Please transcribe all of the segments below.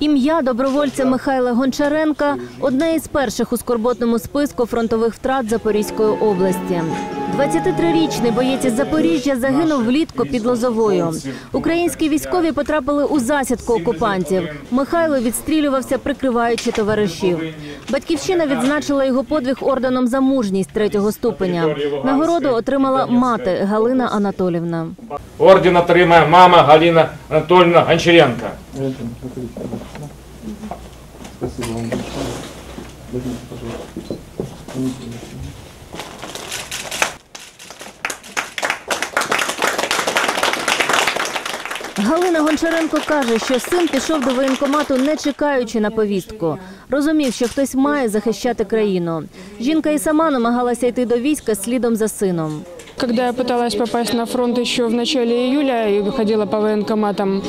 Ім'я добровольця Михайла Гончаренка одне із перших у скорботному списку фронтових втрат Запорізької області. 23-річний боєць із Запоріжжя загинув влітку під Лозовою. Українські військові потрапили у засідку окупантів. Михайло відстрілювався, прикриваючи товаришів. Батьківщина відзначила його подвиг орденом за мужність третього ступеня. Нагороду отримала мати Галина Анатолівна. Орден отримає мама Галина Анатольевна Гончаренко. Спасибо вам большое. Галина Гончаренко каже, що син пішов до воєнкомату, не чекаючи на повістку. Розумів, що хтось має захищати країну. Жінка і сама намагалася йти до війська слідом за сином. Когда я пыталась попасть на фронт еще в начале июля и выходила по военкоматам,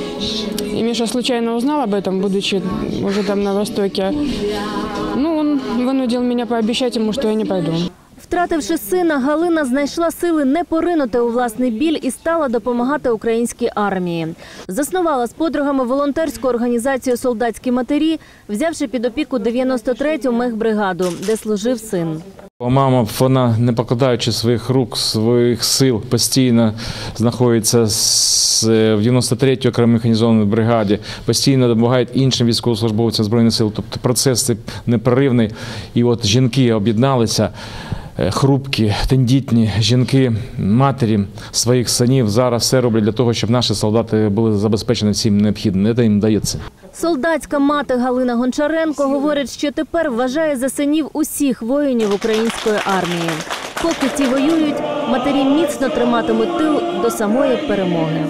и Миша случайно узнал об этом, будучи уже там на Востоке, ну, он вынудил меня пообещать ему, что я не пойду. Втративши сина, Галина знайшла сили не поринути у власний біль і стала допомагати українській армії. Заснувала з подругами волонтерську організацію Солдатські матері, взявши під опіку 93-ю мехбригаду, де служив син. Мама, вона не покладаючи своїх рук, своїх сил, постійно знаходиться з- в 93-й окремій механізованій бригаді, постійно допомагає іншим військовослужбовцям Збройних сил. Тобто процес цей непреривний. І от жінки об'єдналися, е, хрупкі, тендітні жінки, матері своїх синів зараз все роблять для того, щоб наші солдати були забезпечені всім необхідним. Це їм дається. Солдатська мати Галина Гончаренко говорить, що тепер вважає за синів усіх воїнів української армії. Поки ті воюють, матері міцно триматимуть тил до самої перемоги.